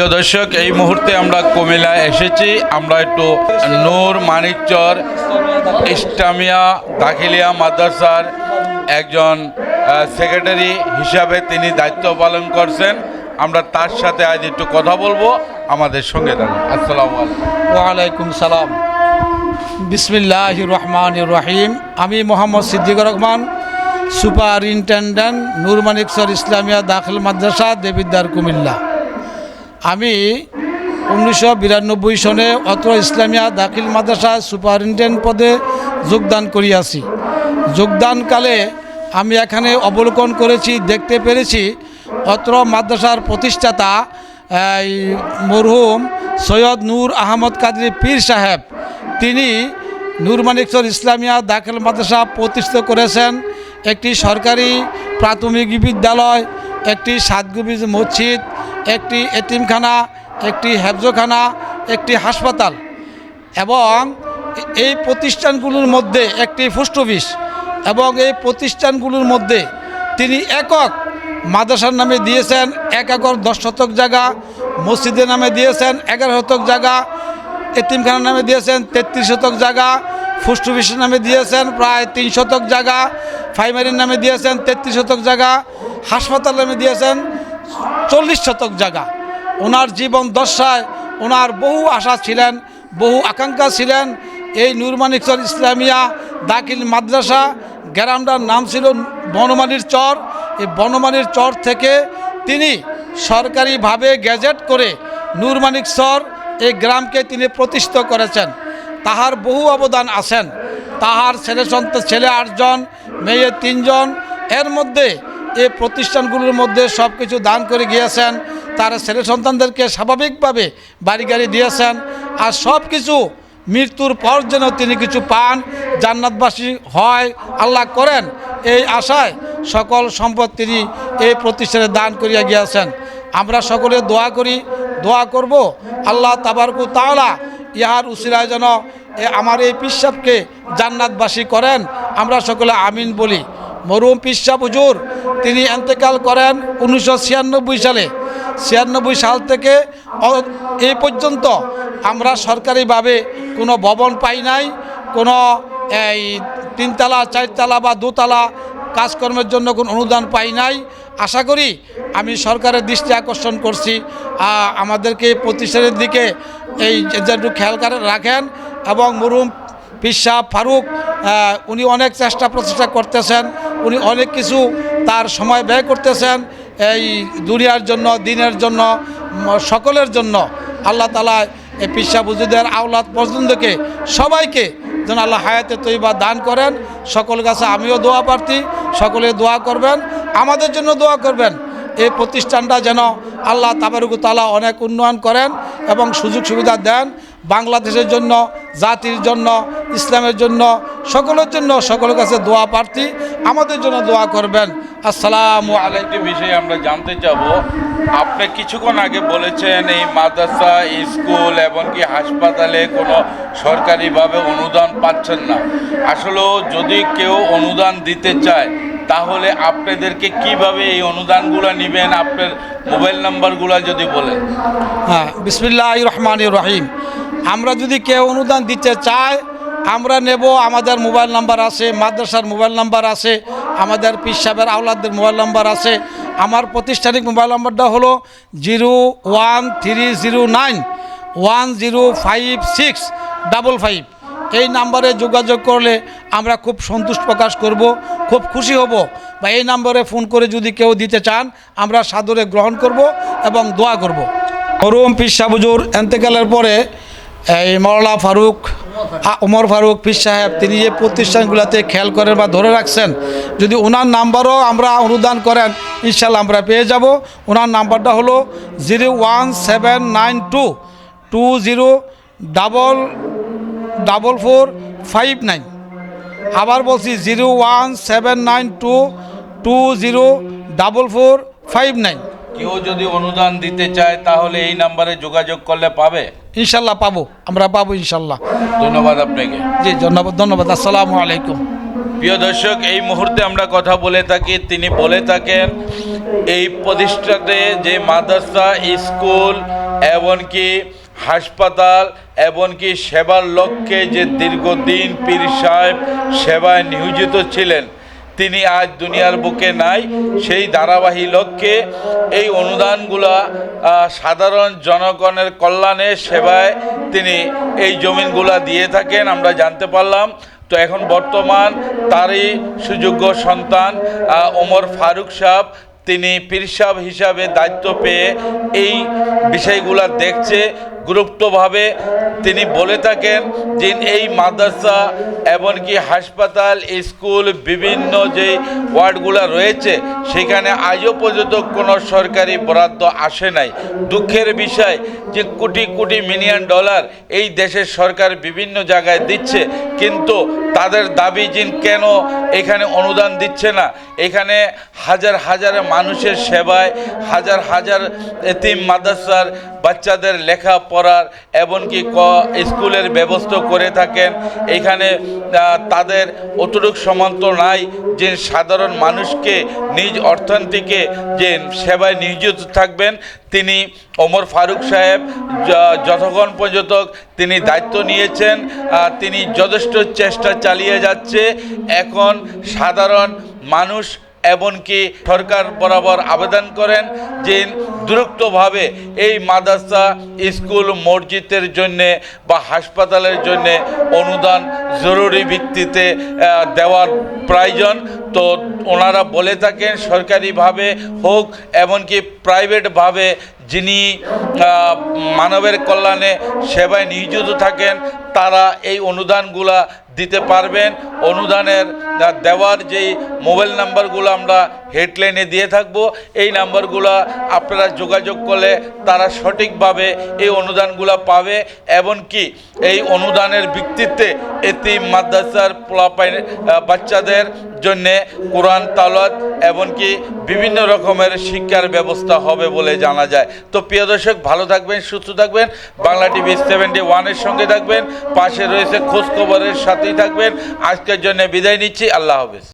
প্রিয় দর্শক, এই মুহূর্তে আমরা কুমিল্লায় এসেছি। আমরা একটু নূর মানিকচর, ইসলামিয়া দাখিলিয়া মাদ্রাসার একজন সেক্রেটারি হিসাবে তিনি দায়িত্ব পালন করছেন। আমরা তার সাথে আজ একটু কথা বলব। আমাদের সঙ্গে থাকুন। আসসালামু ওয়ালাইকুম সালাম। বিসমিল্লাহ রহমান রহিম। আমি মোহাম্মদ সিদ্দিকুর রহমান, সুপারিনটেন্ডেন্ট নুরমানিকসর ইসলামিয়া দাখিল মাদ্রাসা দেবিদ্দার কুমিল্লা। আমি উনিশশো বিরানব্বই সনে অত্র ইসলামিয়া দাখিল মাদ্রাসা সুপারিনটেন্ডেন্ট পদে যোগদান করিয়াছি। যোগদানকালে আমি এখানে অবলোকন করেছি, দেখতে পেরেছি অত্র মাদ্রাসার প্রতিষ্ঠাতা মরহুম সৈয়দ নূর আহমদ কাদরি পীর সাহেব। তিনি নূর মানিকসর ইসলামিয়া দাখিল মাদ্রাসা প্রতিষ্ঠিত করেছেন। একটি সরকারি প্রাথমিক বিদ্যালয়, একটি সাতগুবিজ মসজিদ একটি এতিমখানা, একটি হেফজখানা, একটি হাসপাতাল এবং এই প্রতিষ্ঠানগুলোর মধ্যে একটি পোস্ট অফিস এবং এই প্রতিষ্ঠানগুলোর মধ্যে তিনি একক মাদ্রাসার নামে দিয়েছেন, এক একর দশ শতক জায়গা, মসজিদের নামে দিয়েছেন, এগারো শতক জায়গা, এতিমখানার নামে দিয়েছেন, তেত্রিশ শতক জায়গা, পোস্ট অফিসের নামে দিয়েছেন প্রায় তিন শতক জায়গা, প্রাইমারির নামে দিয়েছেন তেত্রিশ শতক জায়গা হাসপাতাল নামে দিয়েছেন চল্লিশ শতক জায়গা। ওনার জীবন দশায় ওনার বহু আশা ছিলেন, বহু আকাঙ্ক্ষা ছিলেন। এই নুরমানিকচর ইসলামিয়া দাখিল মাদ্রাসা, গ্রামটার নাম ছিল বনমালীর চর। এই বনমালীর চর থেকে তিনি সরকারিভাবে গ্যাজেট করে নুরমানিক চর এই গ্রামকে তিনি প্রতিষ্ঠিত করেছেন। তাহার বহু অবদান আছেন। তাহার ছেলে সন্তান, ছেলে আটজন, মেয়ে তিনজন। এর মধ্যে এই প্রতিষ্ঠানগুলোর মধ্যে সব কিছু দান করে গিয়েছেন। তার ছেলে সন্তানদেরকে স্বাভাবিকভাবে বাড়ি গাড়ি দিয়েছেন আর সব কিছু মৃত্যুর পর যেন তিনি কিছু পান, জান্নাতবাসী হয়, আল্লাহ করেন এই আশায় সকল সম্পদ তিনি এই প্রতিষ্ঠানে দান করিয়া গিয়েছেন। আমরা সকলে দোয়া করি, দোয়া করব আল্লাহ তাবারকু তাওলা ইহার উসিরায় যেন এ আমার এই পিসাবকে জান্নাতবাসী করেন। আমরা সকলে আমিন বলি। মরুম পিসাব হুজুর, তিনি এন্তেকাল করেন উনিশশো ছিয়ানব্বই সালে। ছিয়ানব্বই সাল থেকে এই পর্যন্ত আমরা সরকারিভাবে কোনো ভবন পাই নাই, কোনো এই তিনতলা, চারতলা বা দোতলা কাজকর্মের জন্য কোনো অনুদান পাই নাই। আশা করি আমি সরকারের দৃষ্টি আকর্ষণ করছি। আমাদেরকে প্রতিষ্ঠানের দিকে এই একটু খেয়াল রাখেন এবং মরুম পিসা ফারুক উনি অনেক চেষ্টা প্রচেষ্টা করতেছেন। উনি অনেক কিছু তার সময় ব্যয় করতেছেন, এই দুনিয়ার জন্য, দিনের জন্য সকলের জন্য। আল্লাহ তালা এই পিসা বুজুদের আওলাদ পর্যন্তকে সবাইকে যেন আল্লাহ হায়াতে তৈবা দান করেন। সকল কাছে আমিও দোয়া প্রার্থী, সকলে দোয়া করবেন, আমাদের জন্য দোয়া করবেন। এই প্রতিষ্ঠানটা যেন আল্লাহ তাবারুকু তালা অনেক উন্নয়ন করেন এবং সুযোগ সুবিধা দেন বাংলাদেশের জন্য, জাতির জন্য, ইসলামের জন্য সকলের জন্য সকলের কাছে দোয়া প্রার্থী। আমাদের জন্য দোয়া করবেন। আসসালাম আলাইকুম। আরেকটি বিষয় আমরা জানতে চাব আপনি কিছুক্ষণ আগে বলেছেন এই মাদ্রাসা স্কুল এমনকি হাসপাতালে কোনো সরকারিভাবে অনুদান পাচ্ছেন না। আসলেও যদি কেউ অনুদান দিতে চায় তাহলে আপনাদেরকে কীভাবে এই অনুদানগুলো নেবেন? আপনার মোবাইল নাম্বারগুলো যদি বলেন। হ্যাঁ বিসমিল্লাহ রহমান রহিম। আমরা যদি কেউ অনুদান দিতে চায় আমরা নেব, আমাদের মোবাইল নাম্বার আছে, মাদ্রাসার মোবাইল নাম্বার আছে, আমাদের পিস সাহেবের আওলাদের মোবাইল নাম্বার আছে। আমার প্রতিষ্ঠানিক মোবাইল নাম্বারটা হলো zero one three zero nine one zero five six double five. এই নাম্বারে যোগাযোগ করলে আমরা খুব সন্তুষ্ট প্রকাশ করব, খুব খুশি হব বা এই নাম্বারে ফোন করে যদি কেউ দিতে চান, আমরা সাদরে গ্রহণ করব এবং দোয়া করব। মরুম পিস সাবুজুর এন্তেকালের পরে এই মরলা ফারুক ওমর ফারুক পিস সাহেব, তিনি যে প্রতিষ্ঠানগুলোতে খেয়াল করেন বা ধরে রাখছেন, যদি ওনার নাম্বারও আমরা অনুদান করেন, ইনশাল্লাহ আমরা পেয়ে যাব। ওনার নাম্বারটা হলো zero one seven nine two two zero double double four five nine. আবার বলছি zero one seven nine two two zero double four five nine. কেউ যদি অনুদান দিতে চায় তাহলে এই নাম্বারে যোগাযোগ করলে পাবে? ইনশাল্লাহ পাবো আমরা পাবো ইনশাল্লাহ। ধন্যবাদ আপনাকে। জি ধন্যবাদ ধন্যবাদ আসসালামু আলাইকুম। প্রিয় দর্শক এই মুহূর্তে আমরা কথা বলে থাকি তিনি বলে থাকেন এই প্রতিষ্ঠাতে যে মাদ্রাসা স্কুল এমনকি হাসপাতাল এমনকি সেবার লক্ষ্যে যে দীর্ঘদিন পীর সাহেব সেবায় নিয়োজিত ছিলেন তিনি আজ দুনিয়ার বুকে নাই, সেই ধারাবাহী লক্ষ্যে এই অনুদানগুলা সাধারণ জনগণের কল্যাণে, সেবায় তিনি এই জমিনগুলা দিয়ে থাকেন, আমরা জানতে পারলাম। তো এখন বর্তমান তারই সুযোগ্য সন্তান ওমর ফারুক সাহেব, তিনি পীর সাহেব হিসাবে দায়িত্ব পেয়ে এই বিষয়গুলা দেখছে। গুরুত্বভাবে তিনি বলে থাকেন যে এই মাদ্রাসা এমনকি হাসপাতাল, স্কুল, বিভিন্ন যে ওয়ার্ডগুলো রয়েছে, সেখানে আজও পর্যন্ত কোনো সরকারি বরাদ্দ আসে নাই। দুঃখের বিষয় যে কোটি কোটি মিলিয়ন ডলার এই দেশের সরকার বিভিন্ন জায়গায় দিচ্ছে, কিন্তু তাদের দাবি যে কেন এখানে অনুদান দিচ্ছে না? এখানে হাজার হাজার মানুষের সেবায়, হাজার হাজার এতিম মাদ্রাসার বাচ্চাদের লেখা লেখাপড়ার এমনকি ক স্কুলের ব্যবস্থা করে থাকেন। এখানে তাদের অতটুক সমান্ত নাই যে সাধারণ মানুষকে নিজ অর্থনীতিকে যে সেবায় নিয়োজিত থাকবেন। তিনি ওমর ফারুক সাহেব যতক্ষণ পর্যন্ত তিনি দায়িত্ব নিয়েছেন তিনি যথেষ্ট চেষ্টা চালিয়ে যাচ্ছে। এখন সাধারণ মানুষ এমনকি সরকার বরাবর আবেদন করেন যে দ্রুতভাবে এই মাদ্রাসা, স্কুল, মসজিদের জন্যে বা হাসপাতালের জন্যে অনুদান জরুরি ভিত্তিতে দেওয়ার প্রয়োজন। তো ওনারা বলে থাকেন, সরকারিভাবে হোক, এমনকি প্রাইভেটভাবে যিনি মানবের কল্যাণে সেবায় নিয়োজিত থাকেন, তারা এই অনুদানগুলা দিতে পারবেন। অনুদানের দেওয়ার যেই মোবাইল নাম্বারগুলো আমরা হেডলাইনে দিয়ে থাকব, এই নাম্বারগুলো আপনারা যোগাযোগ করলে তারা সঠিকভাবে এই অনুদানগুলো পাবে। এমনকি এই অনুদানের ভিত্তিতে এটি মাদ্রাসার পোলাপাই বাচ্চাদের জন্যে কোরআন তালাত এমনকি বিভিন্ন রকমের শিক্ষার ব্যবস্থা হবে বলে জানা যায়। তো প্রিয় দর্শক, ভালো থাকবেন, সুস্থ থাকবেন। বাংলা টিভি সেভেন্টি ওয়ানের সঙ্গে থাকবেন। পাশে রয়েছে খোঁজ খবরের সাথেই থাকবেন। আজকের জন্য বিদায় নিচ্ছি। আল্লাহ হাফেজ।